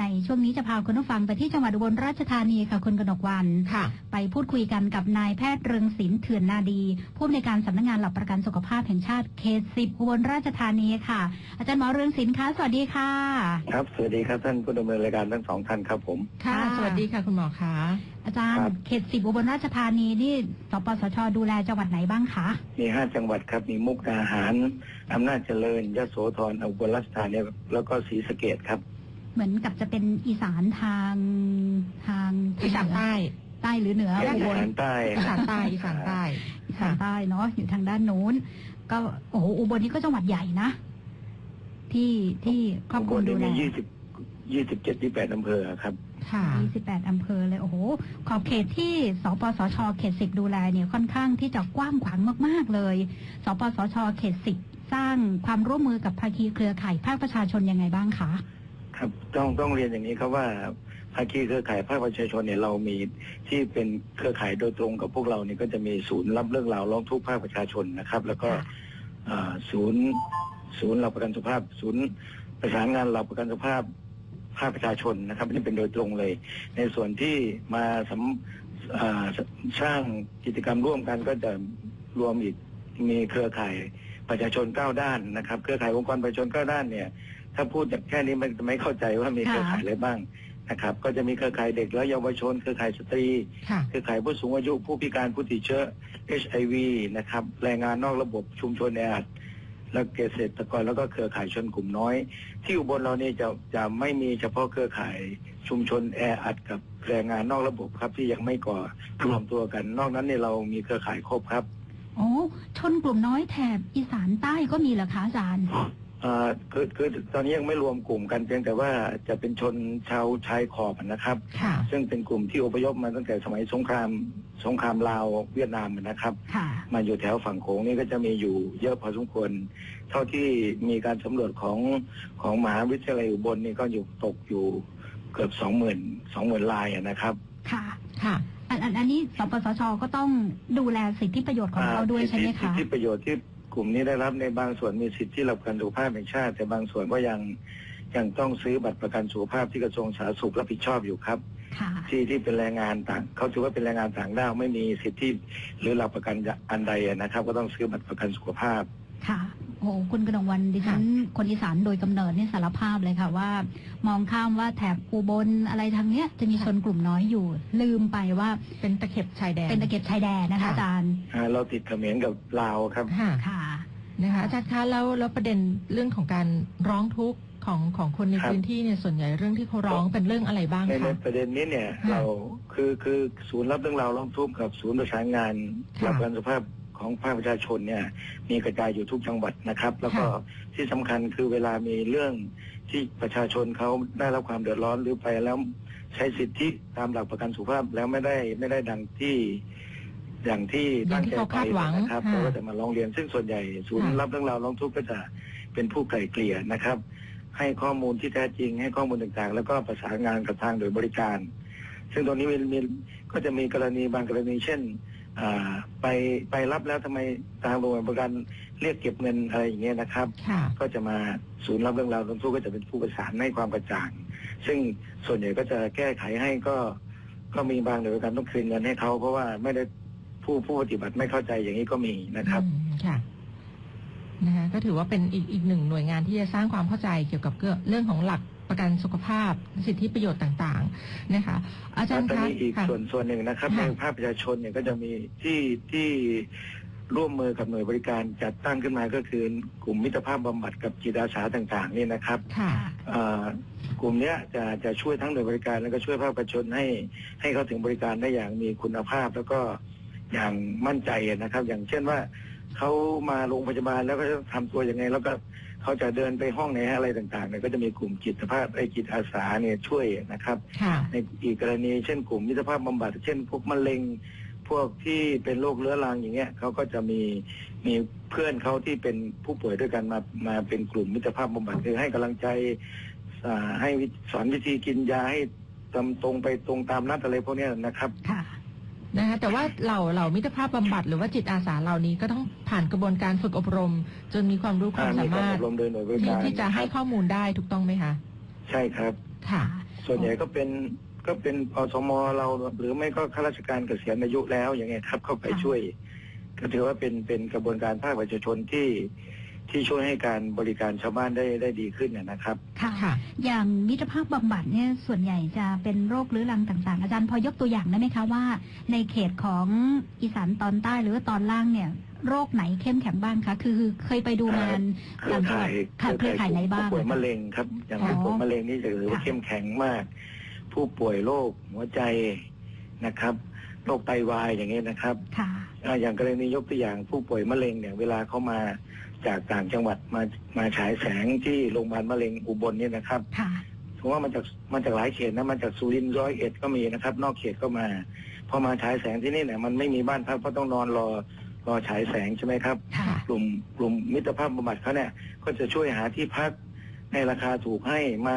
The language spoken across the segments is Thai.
ในช่วงนี้จะพาคุณผู้ฟังไปที่จังหวัดอุบลราชธานีค่ะคุณกนกวันค่ะ ไปพูดคุยกันกับนายแพทย์เรืองศิลป์เถื่อนนาดี ผู้อำนวยการสำนักงานหลักประกันสุขภาพแห่งชาติเขตสิบอุบลราชธานีค่ะ อาจารย์หมอเรืองศิลป์คะสวัสดีค่ะ ครับสวัสดีครับท่านผู้ดำเนินรายการทั้งสองท่านครับผมค่ะค่ะสวัสดีค่ะคุณหมอคะอาจารครัย์บเขตสิบอุบลราชธานีนี่สปสชดูแลจังหวัดไหนบ้างคะมีห้าจังหวัดครับมีมุกดาหารอำนาจเจริญยโสธรอุบลราชธานีแล้วก็ศรีสะเกดครับ เหมือนกับจะเป็นอีสานทางทางอีสานใต้ใต้หรือเหนืออีอุบลสานใต้อีสานใต้อีสานใต้อีสานใต้เนาะอยู่ทางด้านนู้น ก็โอ้โหอุบลนี่ก็จังหวัดใหญ่นะ ที่ที่ครอบคลุมอุดูบลแลนี่มียี่สิบยี่สิบเจ็ดยี่แปดอำเภอครับค่ะ28อำเภอเลยโอ้โหขอบเขตที่สปสชเขตสิบดูแลเนี่ยค่อนข้างที่จะกว้างขวางมาก ๆ เลย สปสชเขตสิบสร้างความร่วมมือกับภาคีเครือข่ายภาคประชาชนยังไงบ้างคะ ครับต้องต้องเรียนอย่างนี้ครับว่าภาคีเครือข่ายภาคประชาชนเนี่ยเรามีที่เป็นเครือข่ายโดยตรงกับพวกเราเนี่ยก็จะมีศูนย์รับเรื่องราวร้องทุกข์ภาคประชาชนนะครับ แล้วก็อ่าศูนย์ศูนย์หลักประกันสุขภาพ ศูนย์ประสานงานหลักประกันสุขภาพภาคประชาชนนะครับนี่เป็นโดยตรงเลย ในส่วนที่มาสำอ่าสร้างกิจกรรมร่วมกันก็จะรวมอีกมีเครือข่ายประชาชนเก้าด้านนะครับ เครือข่ายองค์กรประชาชนเก้าด้านเนี่ย ถ้าพูดจากแค่นี้มันจะไม่เข้าใจว่ามีเครือข่ายอะไรบ้างนะครับ ก็จะมีเครือข่ายเด็กและเยาวชน เครือข่ายสตรี ค่ะ เครือข่ายผู้สูงอายุผู้พิการผู้ติดเชื้อ HIV นะครับแรงงานนอกระบบชุมชนแออัดและเกษตรกรแล้วก็เครือข่ายชนกลุ่มน้อย ที่อุบลเราเนี่ยจะจะไม่มีเฉพาะเครือข่ายชุมชนแออัดกับแรงงานนอกระบบครับ ที่ยังไม่ก่อรวมตัวกัน นอกนั้นเนี่ยเรามีเครือข่ายครบครับ โอ้ชนกลุ่มน้อยแถบอีสานใต้ก็มีเหรอคะอาจารย์ อ่าคือคือตอนนี้ยังไม่รวมกลุ่มกันเพียงแต่ว่าจะเป็นชนชาวชายขอบนะครับ ค่ะ ซึ่งเป็นกลุ่มที่อพยพมาตั้งแต่สมัยสงครามสงครามลาวเวียดนามนะครับ ค่ะ มาอยู่แถวฝั่งโขงนี่ก็จะมีอยู่เยอะพอสมควร เท่าที่มีการสำรวจของของมหาวิทยาลัยอุบลนี่ก็อยู่ตกอยู่เกือบสองหมื่นสองหมื่นลายอะนะครับ ค่ะ ค่ะ อันอันอันนี้สปสชก็ต้องดูแลสิทธิประโยชน์ของเขาด้วยใช่ไหมสิคะทธิประโยชน์ที่ก ลุ่มนี้ได้รับในบางส่วนมีสิทธิหลักประกันสุขภาพแห่งชาติ แต่บางส่วนก็ยังยังต้องซื้อบัตรประกันสุขภาพที่กระทรวงสาธารณสุขรับผิดชอบอยู่ครับค่ะที่ที่เป็นแรงงานต่างเขาถือว่าเป็นแรงงานต่างด้าวไม่มีสิทธิหรือหลักประกันอันใดนะครับ ก็ต้องซื้อบัตรประกันสุขภาพค่ะโอ้คุณกนกวันดิฉันคนอีสานโดยกำเนิดนี่สารภาพเลยค่ะว่า มองข้ามว่าแถบอุบลอะไรทางเนี้ย จะมีชนกลุ่มน้อยอยู่ ลืมไปว่าเป็นตะเข็บชายแดนเป็นตะเก็บชายแดนนะคะค่ะอาจารย์อ่าเราติดเขมรกับลาวครับค่ะค่ะ นะคะอาจารย์คะแล้วแล้วประเด็นเรื่องของการร้องทุกข์ของของคนในครับ พื้นที่เนี่ยส่วนใหญ่เรื่องที่เขาร้องเป็นเรื่องอะไรบ้างในในคะ ประเด็นนี้เนี่ยค่ะเราคือคือศูนย์รับเรื่องราวร้องทุกข์กับศูนย์ประสานงานค่ะหลักประกันสุขภาพของภาคประชาชนเนี่ยมีกระจายอยู่ทุกจังหวัดนะครับ แล้วก็ค่ะที่สำคัญคือเวลามีเรื่องที่ประชาชนเขาได้รับความเดือดร้อนหรือไปแล้วใช้สิทธิตามหลักประกันสุขภาพแล้วไม่ได้ไม่ได้ดังที่ อย่างที่อย่างตั้งที่ใจเขาไปคาดหวังนะครับค่ะเขาก็จะมาร้องเรียนซึ่งส่วนใหญ่ศูนย์ค่ะรับเรื่องราวร้องทุกข์ก็จะเป็นผู้ไกล่เกลี่ยนะครับ ให้ข้อมูลที่แท้จริง ให้ข้อมูลต่างๆ แล้วก็ประสานงานกับทางโดยบริการ ซึ่งตรงนี้มีมีก็จะมีกรณีบางกรณี เช่นอ่าไปไปรับแล้วทำไมทางโรงพยาบาลประกันเรียกเก็บเงินอะไรอย่างเงี้ยนะครับค่ะก็จะมาศูนย์รับเรื่องราวร้องทุกข์ก็จะเป็นผู้ประสานให้ความกระจ่าง ซึ่งส่วนใหญ่ก็จะแก้ไขให้ก็ก็มีบางหน่วยบริการต้องคืนเงินให้เขาเพราะว่าไม่ได้ ผู้ผู้ปฏิบัติไม่เข้าใจอย่างนี้ก็มีนะครับอืมค่ะนะคะก็ถือว่าเป็นอีกอีกหนึ่งหน่วยงานที่จะสร้างความเข้าใจเกี่ยวกับเรื่องของหลักประกันสุขภาพ สิทธิประโยชน์ต่างๆนะคะ อาจารย์แล้วก็คะมีอีกค่ะส่วนส่วนหนึ่งนะครับในค่ะภาคประชาชนเนี่ยก็จะมีที่ที่ร่วมมือกับหน่วยบริการจัดตั้งขึ้นมาก็คือกลุ่มมิตรภาพบำบัดกับจิตอาสาต่างๆนี่นะครับค่ะอ่ากลุ่มเนี้ยจะจะช่วยทั้งหน่วยบริการแล้วก็ช่วยภาคประชาชนให้ให้เขาถึงบริการได้อย่างมีคุณภาพแล้วก็ อย่างมั่นใจนะครับ อย่างเช่นว่าเขามาโรงพยาบาลแล้วก็จะทำตัวยังไง แล้วก็เขาจะเดินไปห้องไหนอะไรต่างๆเนี่ยก็จะมีกลุ่มจิตภาพไอ้จิตอาสาเนี่ยช่วยนะครับค่ะในอีกกรณีเช่นกลุ่มมิตรภาพบำบัดเช่นพวกมะเร็งพวกที่เป็นโรคเรื้อรังอย่างเงี้ยเขาก็จะมีมีเพื่อนเขาที่เป็นผู้ป่วยด้วยกันมามาเป็นกลุ่มมิตรภาพบำบัดคือให้กำลังใจอ่าให้วิสอนวิธีกินยาให้ตรงตรงไปตรงตามนัดอะไรพวกเนี้ยนะครับค่ะ นะคะแต่ว่าเหล่าเหล่ามิตรภาพบำบัดหรือว่าจิตอาสาเหล่านี้ก็ต้องผ่านกระบวนการฝึกอบรม จนมีความรู้ความอ่าสามีการมารอถบรมโดยหน่วยบริที่การที่จะให้ข้อมูลได้ถูกต้องไหมคะ ใช่ครับ ค่ะ ส่วนใหญ่ก็เป็นก็เป็นอสมเราหรือไม่ก็ข้าราชการเกษียณอายุแล้วอย่างเงี้ยครับเข้าไปค่ะช่วย ก็ถือว่าเป็นเป็นกระบวนการภาคประชาชนที่ ที่ช่วยให้การบริการชาวบ้านได้ได้ดีขึ้นนะนะครับ ค่ะ ค่ะ อย่างมิตรภาพบำบัดเนี่ยส่วนใหญ่จะเป็นโรคเรื้อรังต่างๆ อาจารย์พอยกตัวอย่างได้ไหมคะว่า ในเขตของอีสานตอนใต้หรือว่าตอนล่างเนี่ย โรคไหนเข้มแข็งบ้างคะ คือคือเคยไปดูงานเครือข่ายค่ะเครือข่ายไหนบ้าง ผู้ป่วยอะคะมะเร็งครับ อย่างอ๋อผู้ป่วยมะเร็งนี่จะถือว่าค่ะ เข้มแข็งมาก ผู้ป่วยโรคหัวใจนะครับโรคไตวายอย่างเงี้ยนะครับ ค่ะ อ่าอย่างกรณียกตัวอย่างผู้ป่วยมะเร็งเนี่ยเวลาเขามา จากต่างจังหวัดมามาฉายแสงที่โรงพยาบาลมะเร็งอุบลเนี่ยนะครับค่ะถือว่ามันจากมันจากหลายเขตนะมันจากสุรินทร์ร้อยเอ็ดก็มีนะครับ นอกเขตก็มา พอมาฉายแสงที่นี่เนี่ยมันไม่มีบ้านพักเพราะต้องนอนรอรอฉายแสงใช่ไหมครับ ค่ะกลุ่มกลุ่มมิตรภาพบำบัดเขาเนี่ยก็จะช่วยหาที่พักในราคาถูกให้มา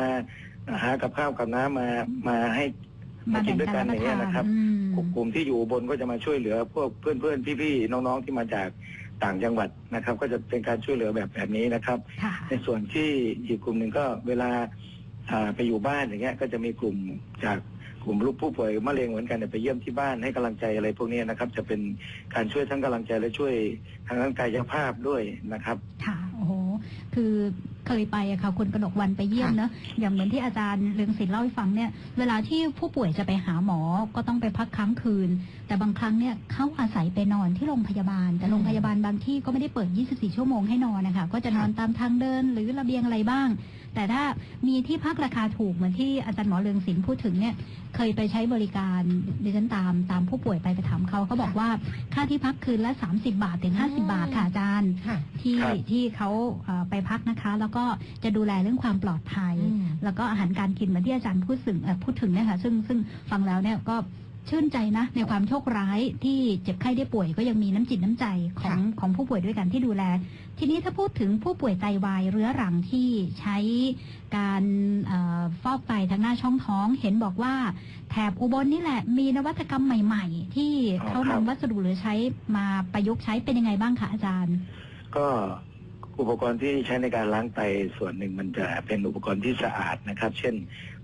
หากับข้าวกับน้ำมามาให้มากินด้วยกันอย่างเงี้ยนะครับ อืม กลุ่มกลุ่มที่อยู่อุบนก็จะมาช่วยเหลือพวกเพื่อนเพื่อนๆพี่ๆ น้องๆ ที่มาจาก ต่างจังหวัดนะครับ ก็จะเป็นการช่วยเหลือแบบแบบนี้นะครับ ค่ะในส่วนที่อีกกลุ่มหนึ่งก็เวลาอ่าไปอยู่บ้านอย่างเงี้ยก็จะมีกลุ่มจากกลุ่มลูกผู้ป่วยมะเร็งเหมือนกันเนี่ยไปเยี่ยมที่บ้านให้กำลังใจอะไรพวกนี้นะครับ จะเป็นการช่วยทั้งกำลังใจและช่วยทางด้านกายภาพด้วยนะครับ ค่ะโอ้โหคือ เคยไปอะค่ะคุณกนกวันไปเยี่ยมค่ะเนอะอย่างเหมือนที่อาจารย์เรืองศิลป์เล่าให้ฟังเนี่ย เวลาที่ผู้ป่วยจะไปหาหมอก็ต้องไปพักค้างคืน แต่บางครั้งเนี่ยเขาอาศัยไปนอนที่โรงพยาบาล แต่โรงพยาบาลบางที่ก็ไม่ได้เปิด 24 ชั่วโมงให้นอนนะคะก็จะนอนตามทางเดินหรือระเบียงอะไรบ้าง แต่ถ้ามีที่พักราคาถูกเหมือนที่อาจารย์หมอเรืองศิลป์พูดถึงเนี่ย เคยไปใช้บริการดิฉันตามตามผู้ป่วยไปไปถามเขาเขาบอกว่าค่าที่พักคืนละ 30 บาทถึง 50 บาทค่ะอาจารย์ค่ะที่ครับที่เขาเอ่อไปพักนะคะ แล้วก็จะดูแลเรื่องความปลอดภัยอืมแล้วก็อาหารการกินเหมือนที่อาจารย์พูดถึงเอ่อพูดถึงเนี่ยค่ะซึ่งซึ่งฟังแล้วเนี่ยก็ ชื่นใจนะ ในความโชคร้ายที่เจ็บไข้ได้ป่วยก็ยังมีน้ำจิตน้ำใจของของผู้ป่วยด้วยกันที่ดูแล ทีนี้ถ้าพูดถึงผู้ป่วยไตวายเรื้อรังที่ใช้การเออฟอกไตทางหน้าช่องท้อง เห็นบอกว่าแถบอุบลนี่แหละ มีนวัตกรรมใหม่ ๆ ที่อ๋อเขาครับนำวัสดุเหลือใช้มาประยุกต์ใช้เป็นยังไงบ้างคะอาจารย์ ก็อุปกรณ์ที่ใช้ในการล้างไตส่วนหนึ่งมันจะเป็นอุปกรณ์ที่สะอาดนะครับ เช่น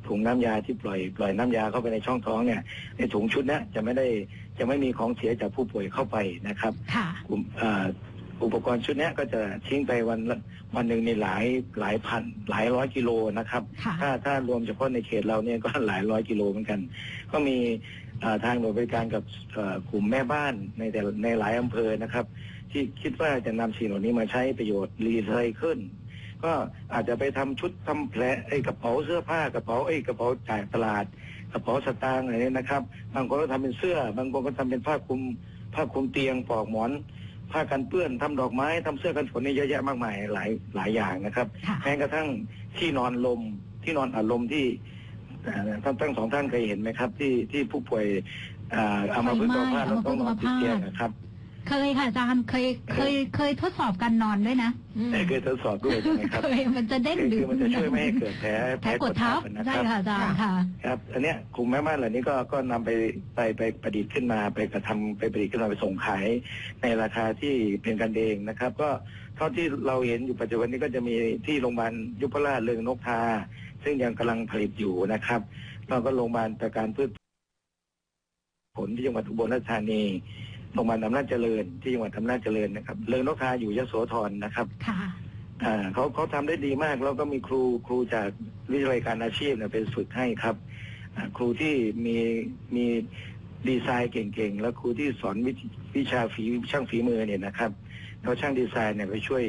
ถุงน้ำยาที่ปล่อยปล่อยน้ำยาเข้าไปในช่องท้องเนี่ยในถุงชุดเนี้ยจะไม่ได้จะไม่มีของเสียจากผู้ป่วยเข้าไปนะครับค่ะกลุ่มอ่าอุปกรณ์ชุดเนี้ยก็จะทิ้งไปวันละวันหนึ่งในหลายหลายพันหลายร้อยกิโลนะครับค่ะถ้าถ้ารวมเฉพาะในเขตเราเนี่ยก็หลายร้อยกิโลเหมือนกัน ก็มีอ่าทางหน่วยบริการกับเอ่อกลุ่มแม่บ้านในแต่ละในหลายอำเภอนะครับ ที่คิดว่าจะนำสิ่งเหล่านี้มาใช้ประโยชน์รีไซเคิล ก็อาจจะไปทำชุดทำแผลไอ้กระเป๋าเสื้อผ้ากระเป๋าไอ้กระเป๋าจ่ายตลาด กระเป๋าสตางค์อะไรเนี่ยนะครับ บางคนก็ทำเป็นเสื้อ บางคนก็ทำเป็นผ้าคลุมผ้าคลุมเตียงปลอกหมอนผ้ากันเปื้อนทำดอกไม้ทำเสื้อกันฝนนี่เยอะแยะมากมายหลายหลายอย่างนะครับค่ะแม้กระทั่งที่นอนลมที่นอนอัดลมที่เอ่อท่านทั้งสองท่านเคยเห็นไหมครับ ที่ที่ผู้ป่วยอ่าเอามาพึ่งตัวพาดแล้วต้องนอนติดเตียงนะครับ เคยค่ะอาจารย์เคยเคยเคยทดสอบการนอนด้วยนะอืมแต่เคยทดสอบด้วยใช่ไหมครับเคยมันจะเด้งคือดึคืงอมันจะช่วยไม่ให้เกิดแผลแผลกดทับนะคใช่รับค่ะอาจารย์ค่ะครับอันเนี้ยกลุ่มแม่บ้านเหล่านี้ก็ก็นำไปไปไปประดิษฐ์ขึ้นมาไปกระทำไปประดิษฐ์ขึ้นมาไปส่งขายในราคาที่เป็นกันเองนะครับ ก็เท่าที่เราเห็นอยู่ปัจจุบันนี้ก็จะมีที่โรงพยาบาลยุพราชเรืองนกทา ซึ่งยังกำลังผลิตอยู่นะครับแล้วก็โรงพยาบาลประการพืชผลที่จังหวัดอุบลราชธานี โรงพยาบาลอำนาจเจริญที่จังหวัดอำนาจเจริญนะครับเรืองนกทาอยู่ยโสธรนะครับค่ะอ่าเขาเขาทำได้ดีมากแล้วก็มีครูครูจากวิทยาลัยการอาชีพเนี่ยเป็นฝึกให้ครับอ่าครูที่มีมีดีไซน์เก่งๆ แล้วครูที่สอนวิวิชาฝีช่างฝีมือเนี่ยนะครับแล้วช่างดีไซน์เนี่ยไปช่วย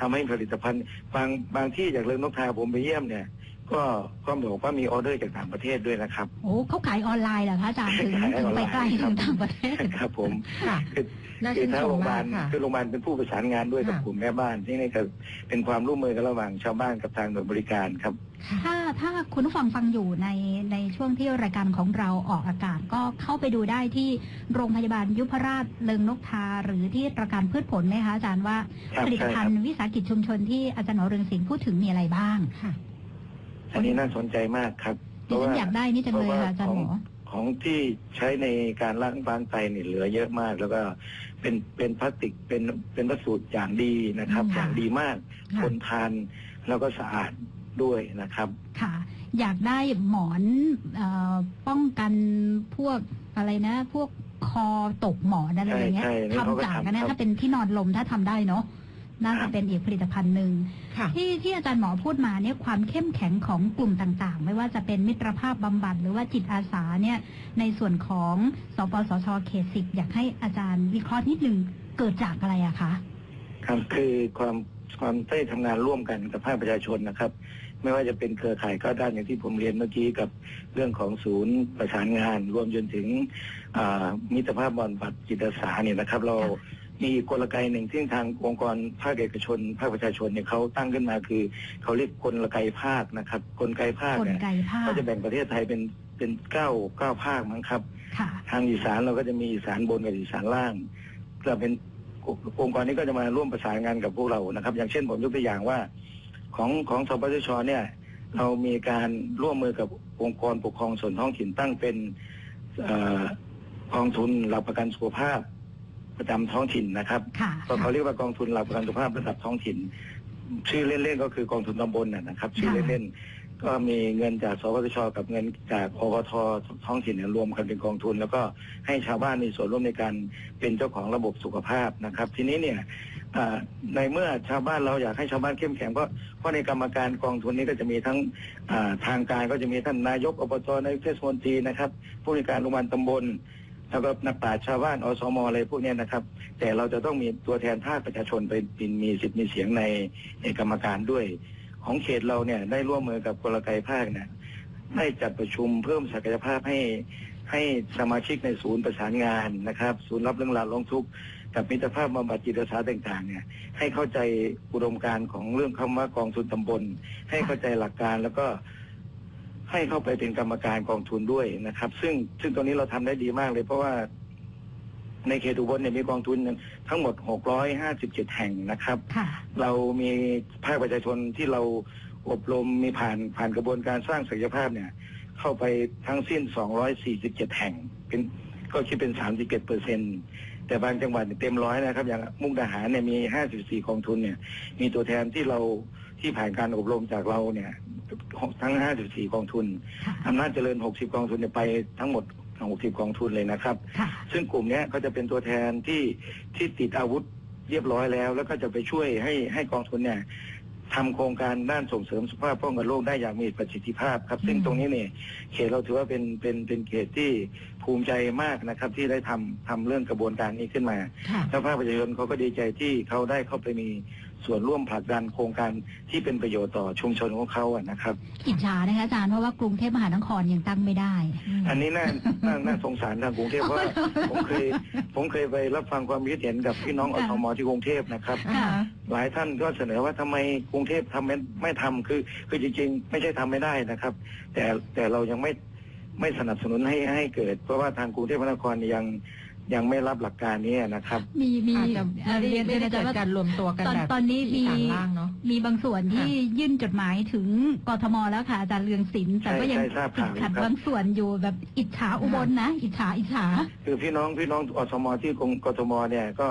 ทำให้ผลิตภัณฑ์ บางบางที่จากเรืองนกทาผมไปเยี่ยมเนี่ย ก็ก็บอกว่ามีออเดอร์จากต่างประเทศด้วยนะครับ โอ้เขาขายออนไลน์เหรอคะอาจารย์ถึงขายอถึองนไลไปน์ไกลครัถึบงต่างประเทศครับผมค่ะคือน่าคืชื่อนถ้าชโรมงพยาบามาลกค่ะคือโรงพยาบาลเป็นผู้ประสานงานด้วยกับค่ะกลุ่มแม่บ้านที่นี่ก็เป็นความร่วมมือกันระหว่างชาวบ้านกับทางหน่วยบริการครับ ถ้าถ้าคุณผู้ฟังฟังอยู่ในในช่วงที่รายการของเราออกอากาศก็เข้าไปดูได้ที่โรงพยาบาลยุพราชเลิงนกทา หรือที่ประกันพืชผลไหมคะอาจารย์ว่าครับผลิตภัณฑ์วิสาหกิจชุมชนที่อาจารย์หมอเรืองศิลป์พูดถึงมีอะไรบ้างค่ะ อันนี้น่าสนใจมากครับดิฉันอยากได้นี่จังเลยค่ะอาจารย์หมอ ของที่ใช้ในการล้างล้างไตเนี่ยเหลือเยอะมาก แล้วก็เป็นเป็นพลาสติกเป็นเป็นวัสดุอย่างดีนะครับอืมอย่างดีมากค่ะทนทานแล้วก็สะอาดด้วยนะครับ ค่ะ อยากได้หมอนเออป้องกันพวกอะไรนะ พวกคอตกหมอนอะไรอย่างเงี้ยใช่ใช่นี่เขาก็ทำจากทำกันนะครับถ้าเป็นที่นอนลมถ้าทำได้เนาะ น่าครัจะบเป็นอีกผลิตภัณฑ์หนึ่งค่ะที่ที่อาจารย์หมอพูดมาเนี่ยความเข้มแข็งของกลุ่มต่างๆ ไม่ว่าจะเป็นมิตรภาพบำบัดหรือว่าจิตอาสาเนี่ยในส่วนของสปสชเขตสิบอยากให้อาจารย์วิเคราะห์นิดนึงเกิดจากอะไรอะคะครับคือความความได้ทำงานร่วมกันกับภาคประชาชนนะครับ ไม่ว่าจะเป็นเครือข่ายก้าวด้านอย่างที่ผมเรียนเมื่อกี้กับเรื่องของศูนย์ประสานงาน รวมจนถึงอ่ามิตรภาพบอลบัตรจิตอาสาเนี่ยนะครับ เราค่ะ มีกลไกหนึ่งที่ทางองค์กรภาคเอกชน ภาคประชาชนเนี่ยเขาตั้งขึ้นมาคือเขาเรียกกลไกภาคนะครับ กลไกภาคกลเนี่ยไกภาคเขาจะแบ่งประเทศไทยเป็นเป็นเก้าเก้าภาคมั้งครับค่ะทางอีสานเราก็จะมีอีสานบนกับอีสานล่างก็เป็นองค์กรนี้ก็จะมาร่วมประสานงานกับพวกเรานะครับ อย่างเช่นผมยกตัวอย่างว่า ของของสปสชเนี่ย เรามีการร่วมมือกับองค์กรปกครองส่วนท้องถิ่นตั้งเป็นเอ่อกองทุนหลักประกันสุขภาพ ประจำท้องถิ่นนะครับค่ะก็เขาเรียกว่ากองทุนหลักประกันสุขภาพระดับท้องถิ่น ชื่อเล่นๆก็คือกองทุนตำบลนะนะครับ ชื่อเล่นๆก็มีเงินจากสปสชกับเงินจากอบทท้องถิ่นเนี่ยรวมกันเป็นกองทุน แล้วก็ให้ชาวบ้านมีส่วนร่วมในการเป็นเจ้าของระบบสุขภาพนะครับ ทีนี้เนี่ยอ่าในเมื่อชาวบ้านเราอยากให้ชาวบ้านเข้มแข็งเพราะเพราะในกรรมการกองทุนนี้ก็จะมีทั้งอ่าทางการก็จะมีท่านนายกอบจนายกเทศมนตรีนะครับ ผู้ในวยการโรงพยาบาลตำบล แล้วก็นักปราชญ์ชาวบ้านอสมอะไรพวกเนี้ยนะครับ แต่เราจะต้องมีตัวแทนภาคประชาชนไปเป็นมีสิทธิ์มีเสียงในในกรรมการด้วย ของเขตเราเนี่ยได้ร่วมมือกับกลไกภาคเนี่ยได้จัดประชุมเพิ่มศักยภาพให้ให้สมาชิกในศูนย์ประสานงานนะครับ ศูนย์รับเรื่องราวร้องทุกข์กับมิตรภาพบำบัดจิตอาสาต่างๆเนี่ยให้เข้าใจอุดมการณ์ของเรื่องคำว่ากองทุนตำบล ให้เข้าใจหลักการแล้วก็ ให้เข้าไปเป็นกรรมการกองทุนด้วยนะครับ ซึ่งซึ่งตรงนี้เราทำได้ดีมากเลย เพราะว่าในเขตอุบลเนี่ยมีกองทุนทั้งหมด 657 แห่งนะครับค่ะเรามีภาคประชาชนที่เราอบรมมีผ่านผ่านกระบวนการสร้างศักยภาพเนี่ย เข้าไปทั้งสิ้น 247 แห่ง เป็นก็คิดเป็น 37เปอร์เซ็นแต่บางจังหวัดเนี่ยเต็มร้อยนะครับ อย่างมุกดาหารเนี่ยมี 54 กองทุนเนี่ย มีตัวแทนที่เรา ที่ผ่านการอบรมจากเราเนี่ยทั้ง 54 กองทุนค่ะอำนาจเจริญ 60 กองทุนเนี่ยไปทั้งหมด 60 กองทุนเลยนะครับค่ะซึ่งกลุ่มเนี้ยก็จะเป็นตัวแทนที่ที่ติดอาวุธเรียบร้อยแล้ว แล้วก็จะไปช่วยให้ให้กองทุนเนี่ยทำโครงการด้านส่งเสริมสุขภาพป้องกันโรคได้อย่างมีประสิทธิภาพครับ ซึ่งอืมตรงนี้เนี่ยเขตเราถือว่าเป็นเป็นเป็นเขตที่ภูมิใจมากนะครับ ที่ได้ทำทำเรื่องกระบวนการนี้ขึ้นมาค่ะแล้วภาคประชาชนเขาก็ดีใจที่เขาได้เข้าไปมี ส่วนร่วมผลักดันโครงการที่เป็นประโยชน์ต่อชุมชนของเขาอะนะครับ อิจฉานะคะอาจารย์เพราะว่ากรุงเทพมหานครยังตั้งไม่ได้อันนี้น่าน่าน่าสงสารทางกรุงเทพเพราะว่าผมเคยผมเคยไปรับฟังความคิดเห็นกับพี่น้องอค่ะ สมที่กรุงเทพนะครับค่ะหลายท่านก็เสนอว่าทำไมกรุงเทพทำไม่ไม่ทำคือ คือจริงๆ ไม่ใช่ทำไม่ได้นะครับ แต่แต่เรายังไม่ไม่สนับสนุนให้ให้เกิด เพราะว่าทางกรุงเทพมหานครยัง ยังไม่รับหลักการนี้นะครับ มีมีอาจจะเอ่อไม่ได้เรียนไม่เรียนได้อาจารย์ว่าเกิดการรวมตัวกันตอนแบบตอนนี้มีที่ต่างล่างเนาะมีบางส่วนที่ยื่นจดหมายถึงกทมแล้วค่ะอาจารย์เรืองศิลป์แต่ก็ยังใช่ทราบติดข่าวขัดครับ บางส่วนอยู่แบบอิจฉาอุบลนะ อิจฉาอิจฉา คือพี่น้องพี่น้องอสมที่กรุงกทมเนี่ยก็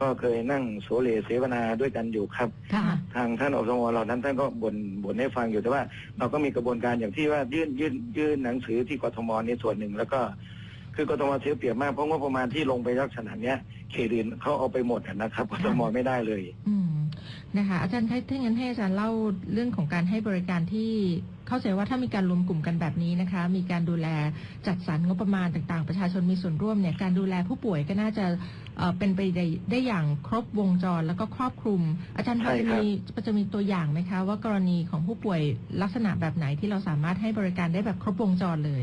ก็เคยนั่งโสเลเสวนาด้วยกันอยู่ครับ ค่ะ ทางท่านอสมเหล่านั้นท่านก็บ่นบ่นให้ฟังอยู่แต่ว่าเราก็มีกระบวนการอย่างที่ว่ายื่นยื่นยื่นหนังสือที่กทมนี่ส่วนหนึ่งแล้วก็ คือกทมเสียเปรียบมากเพราะงบประมาณที่ลงไปลักษณะเนี้ยเขตอื่นเขาเอาไปหมดอะนะครับกทมไม่ได้เลย อืมนะคะอาจารย์ถ้าถ้างั้นให้อาจารย์เล่าเรื่องของการให้บริการที่เข้าใจว่าถ้ามีการรวมกลุ่มกันแบบนี้นะคะ มีการดูแลจัดสรรงบประมาณต่างๆ ประชาชนมีส่วนร่วมเนี่ยการดูแลผู้ป่วยก็น่าจะเอ่อเป็นไปได้ได้อย่างครบวงจรแล้วก็ครอบคลุม อาจารย์พอใช่จะครับ มีจะมีตัวอย่างไหมคะ ว่ากรณีของผู้ป่วยลักษณะแบบไหนที่เราสามารถให้บริการได้แบบครบวงจรเลย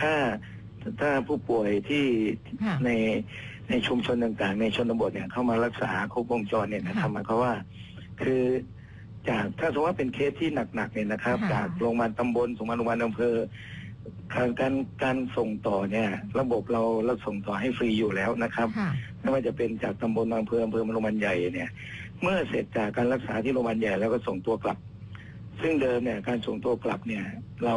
ถ้า ถ้าผู้ป่วยที่ค่ะ ในในชุมชนต่างๆ ในชนบทเนี่ยเข้ามารักษาครบวงจรเนี่ยนะครับค่ะหมายความว่า คือจากถ้าสมมติว่าเป็นเคสที่หนักๆเนี่ยนะครับ ค่ะ จากโรงพยาบาลตำบลส่งมาโรงพยาบาลอำเภอการการการส่งต่อเนี่ย ระบบเราเราส่งต่อให้ฟรีอยู่แล้วนะครับ ค่ะ ไม่ว่าจะเป็นจากตำบลอำเภออำเภอมาโรงพยาบาลใหญ่เนี่ย เมื่อเสร็จจากการรักษาที่โรงพยาบาลใหญ่แล้วก็ส่งตัวกลับ ซึ่งเดิมเนี่ยการส่งตัวกลับเนี่ย เรา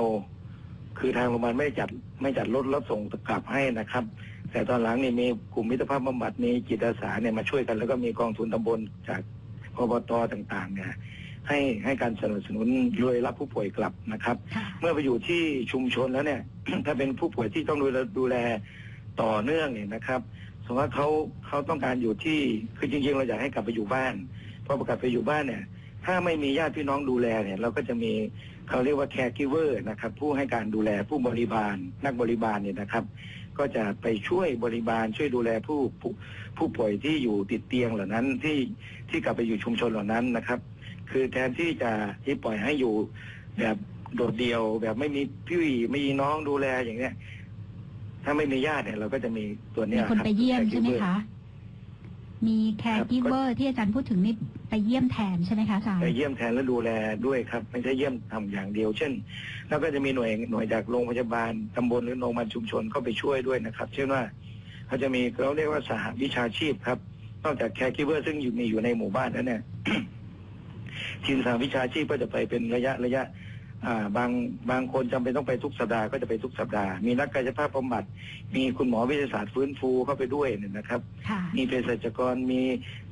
คือทางโรงพยาบาลไม่จัด ไม่จัดรถรับส่งกลับให้นะครับ แต่ตอนหลังนี่มีกลุ่มมิตรภาพบำบัดมีจิตอาสาเนี่ยมาช่วยกัน แล้วก็มีกองทุนตำบลจากอบตต่างๆ เนี่ยให้ให้การสนับสนุนโดยรับผู้ป่วยกลับนะครับค่ะเมื่อไปอยู่ที่ชุมชนแล้วเนี่ย ถ้าเป็นผู้ป่วยที่ต้องดูแลดูแลต่อเนื่องเนี่ยนะครับสมมติว่าเขาเขาต้องการอยู่ที่คือจริงๆ เราอยากให้กลับไปอยู่บ้านพอประกลับไปอยู่บ้านเนี่ย ถ้าไม่มีญาติพี่น้องดูแลเนี่ย เราก็จะมี เขาเรียกว่าแคร์กิเวอร์นะครับผู้ให้การดูแลผู้บริบาลนักบริบาลเนี่ยนะครับ ก็จะไปช่วยบริบาลช่วยดูแลผู้ผู้ผู้ป่วยที่อยู่ติดเตียงเหล่านั้นที่ที่กลับไปอยู่ชุมชนเหล่านั้นนะครับ คือแทนที่จะที่ปล่อยให้อยู่แบบโดดเดี่ยวแบบไม่มีพี่ไม่มีน้องดูแลอย่างเนี้ยถ้าไม่มีญาติเนี่ยเราก็จะมีตัวเนี้ยคนไปเยี่ยมใช่ไหมคะ มีแคครัร์บกิเวอร์ที่อาจารย์พูดถึงนี่ไปเยี่ยมแทนใช่ไหมคะอาจารย์ไปเยี่ยมแทนและดูแลด้วยครับไม่ใช่เยี่ยมทำอย่างเดียว เช่น แล้วก็จะมีหน่วยหน่วยจากโรงพยาบาลตำบลหรือโรงพยาบาลชุมชนเข้าไปช่วยด้วยนะครับ เช่นว่าเขาจะมีเขาเรียกว่าสหวิชาชีพครับ นอกจากแคร์กิเวอร์ซึ่งอยู่มีอยู่ในหมู่บ้านแล้วเนี่ยทีมสหวิชาชีพก็จะไปเป็นระยะระยะอ่า บางบางคนจำเป็นต้องไปทุกสัปดาห์ก็จะไปทุกสัปดาห์ มีนักกายภาพบำบัด มีคุณหมอวิทยาศาสตร์ฟื้นฟูเข้าไปด้วยเนี่ยนะครับค่ะมีเภสัชกรมี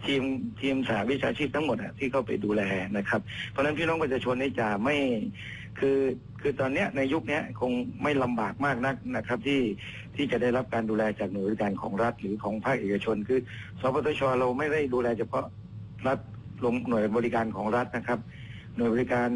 ทีมทีมสาวิชาชีพทั้งหมดอะที่เข้าไปดูแลนะครับ เพราะฉะนั้นพี่น้องประชาชนนี่จะไม่คือคือตอนเนี้ยในยุคเนี้ยคงไม่ลำบากมากนักนะครับที่ที่จะได้รับการดูแลจากหน่วยบริการของรัฐหรือของภาคเอกชน คือสปตชเราไม่ได้ดูแลเฉพาะรัฐลงหน่วยบริการของรัฐนะครับ หน่วยบริการ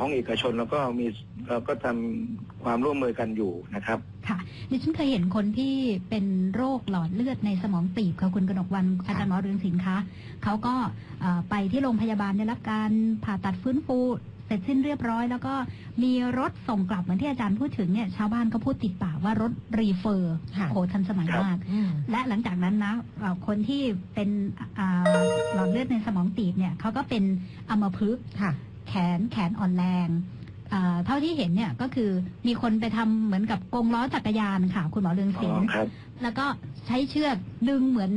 ของเอกชนแล้วก็มีเราก็ทำความร่วมมือกันอยู่นะครับ ค่ะดิฉันเคยเห็นคนที่เป็นโรคหลอดเลือดในสมองตีบค่ะคุณกนกวันอาจารย์หมอเรืองศิลป์คะเขาก็เอ่อไปที่โรงพยาบาลได้รับการผ่าตัดฟื้นฟูเสร็จสิ้นเรียบร้อยแล้วก็มีรถส่งกลับเหมือนที่อาจารย์พูดถึงเนี่ยชาวบ้านก็พูดติดปากว่ารถรีเฟอร์ค่ะโอ้โหทันสมัยครับมากอืมและหลังจากนั้นนะเอ่อคนที่เป็นอ่าหลอดเลือดในสมองตีบเนี่ยเขาก็เป็นอัมพฤกษ์ค่ะ แขนแขนอ่อนแรงเอ่อเท่าที่เห็นเนี่ยก็คือมีคนไปทำเหมือนกับกรงล้อจักรยานค่ะ คุณหมอเรืองอ๋ศิลอป์ครับแล้วก็ใช้เชือกดึงเหมือน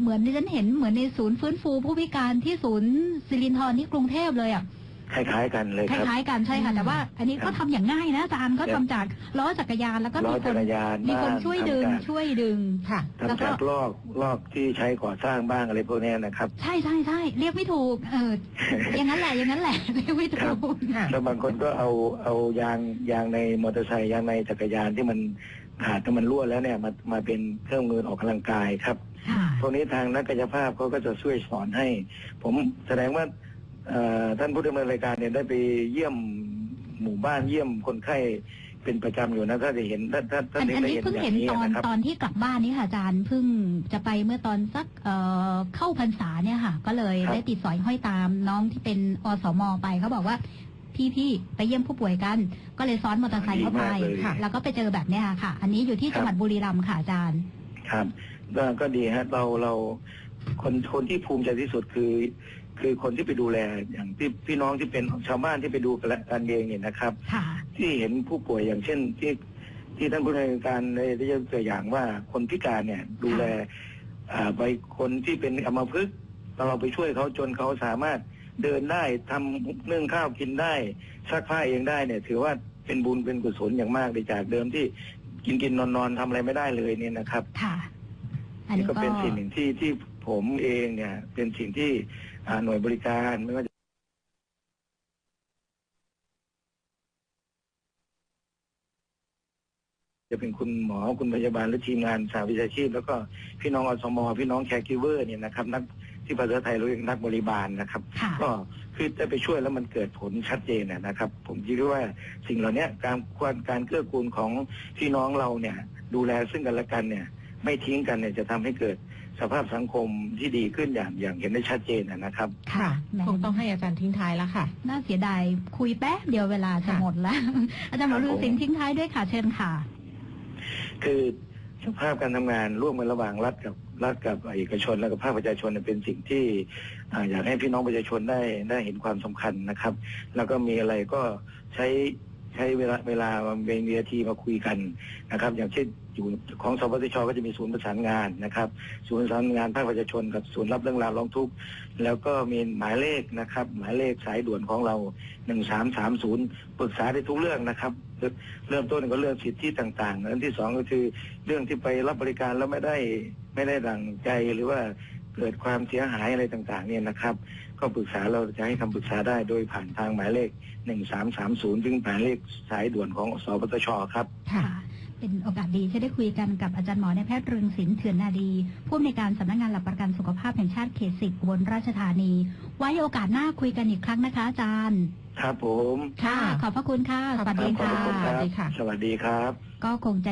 เหมือนที่ฉันเห็นเหมือนในศูนย์ฟื้นฟูผู้พิการที่ศูนย์สิรินทรที่กรุงเทพเลยอะ คล้ายๆกันเลยคครับล้ายๆกันใช่ค่ะอืมแต่ว่า อันนี้ก็ทำอย่างง่ายนะอาจารย์ก็ทำจากล้อจักรยานแล้วก็ล้อมีคจันกรยานมีคนบ้างช่วยดึงทำจากช่วยดึง ค่ะ แล้วก็ทำจากลอกลอกที่ใช้ก่อสร้างบ้างอะไรพวกเนี้ยนะครับ ใช่ใช่ใช่เรียกไม่ถูก เออ อย่างนั้นแหละอย่างนั้นแหละ เรียกไม่ครัถูบกค่ะ แล้วบางคนก็เอาเอายางยางในมอเตอร์ไซค์ยางในจักรยานที่มันขาดที่มันรั่วแล้วเนี่ยมามาเป็นเครื่องมือออกกำลังกายครับ ค่ะพวกนี้ทางนักกายภาพเขาก็จะช่วยสอนให้ ผมแสดงว่าเอ่อ ท่านผู้ดำเนินรายการเนี่ยได้ไปเยี่ยมหมู่บ้านเยี่ยมคนไข้เป็นประจำอยู่นะถ้าจะเห็นถ้าถ้าถ้าอันได้อันได้นี้เห็นเพิ่งอย่าเห็นงนี้ตอนนะครับตอนที่กลับบ้านนี่ค่ะอาจารย์เพิ่งจะไปเมื่อตอนสักเอ่อเข้าพรรษาเนี่ยค่ะ ก็เลยครับได้ติดสอยห้อยตามน้องที่เป็นอสมไปเขาบอกว่าพี่พี่ไปเยี่ยมผู้ป่วยกัน ก็เลยซ้อนมอเตอร์ไซค์เข้าไปดีมากเลยค่ะ แล้วก็ไปเจอแบบเนี้ยค่ะ อันนี้อยู่ที่จังหวัดบุรีรัมย์ค่ะอาจารย์ครับก็ก็ดีฮะเราเราคนคนที่ภูมิใจที่สุดคือ คือคนที่ไปดูแลอย่างที่พี่น้องที่เป็นชาวบ้านที่ไปดูกันเองเนี่ยนะครับ ค่ะ ที่เห็นผู้ป่วยอย่างเช่นที่ที่ท่านผู้ในวยการได้ได้ยกตัวอย่างว่าคนพิการเนี่ยดูแลอ่าไปคนที่เป็นอัมพฤกษ์เราไปช่วยเขาจนเขาสามารถเดินได้ทำนึ่งข้าวกินได้ซักผ้าเองได้เนี่ย ถือว่าเป็นบุญเป็นกุศลอย่างมากเลยจากเดิมที่กินกินนอนนอนทำอะไรไม่ได้เลยเนี่ยนะครับ ค่ะ อันนี่นี้ก็ก็ เป็นสิ่งหนึ่งที่ที่ผมเองเนี่ยเป็นสิ่งที่อ่า หน่วยบริการไม่ว่าจะจะเป็นคุณหมอคุณพยาบาล หรือทีมงานสาวิชาชีพ แล้วก็พี่น้องอสมพี่น้องแคร์กิเวอร์เนี่ยนะครับนักที่ภาษาไทยเราเรียกนักบริบาลนะครับค่ะก็คือจะไปช่วยแล้วมันเกิดผลชัดเจนนะนะครับ ผมคิดว่าสิ่งเหล่านี้การควรการเกื้อกูลของพี่น้องเราเนี่ย ดูแลซึ่งกันและกันเนี่ย ไม่ทิ้งกันเนี่ยจะทำให้เกิด สภาพสังคมที่ดีขึ้นอย่างอย่างเห็นได้ชัดเจนนะนะครับ ค่ะแหมคงต้องให้อาจารย์ทิ้งท้ายแล้วค่ะ น่าเสียดายคุยแป๊บเดียวเวลาจะค่ะหมดแล้ว อาจารย์หมอฤาษีทิ้งท้ายด้วยค่ะเชิญค่ะ คือสภาพการทำงานร่วมกันระหว่างรัฐกับรัฐกับเอกชนและกับภาคประชาชนเนี่ยเป็นสิ่งที่อ่าอยากให้พี่น้องประชาชนได้ได้เห็นความสำคัญนะครับ แล้วก็มีอะไรก็ใช้ใช้เวลาเวลาเป็นเวทีมาคุยกันนะครับ อย่างเช่น อยู่ของสปสชก็จะมีศูนย์ประสานงานนะครับ ศูนย์ประสานงานภาคประชาชนกับศูนย์รับเรื่องราวร้องทุกข์แล้วก็มีหมายเลขนะครับ หมายเลขสายด่วนของเราหนึ่งสามสามศูนย์ปรึกษาได้ทุกเรื่องนะครับ เริ่มต้นก็เรื่องสิทธิต่างๆ อันที่สองก็คือเรื่องที่ไปรับบริการแล้วไม่ได้ไม่ได้ดังใจหรือว่าเกิดความเสียหายอะไรต่างๆ เนี่ยนะครับ ก็ปรึกษาเราจะให้คำปรึกษาได้โดยผ่านทางหมายเลข 1330ถึงหมายเลขสายด่วนของสปตชครับ ค่ะ เป็นโอกาสดีที่ได้คุยกันกับอาจารย์หมอในายแพทย์เรืองศิลป์เถื่อนนาดี ผู้อำนวยการสำนักงานหลักประกันสุขภาพแห่งชาติเขตสิบอุบลราชธานี ไว้โอกาสหน้าคุยกันอีกครั้งนะคะอาจารย์ ครับผม ค่ะ ขอบพระคุณค่ะ สวัสดีขอบค่ะพระคุณครับสวัสดีค่ะ สวัสดีครับ ก็คงจะ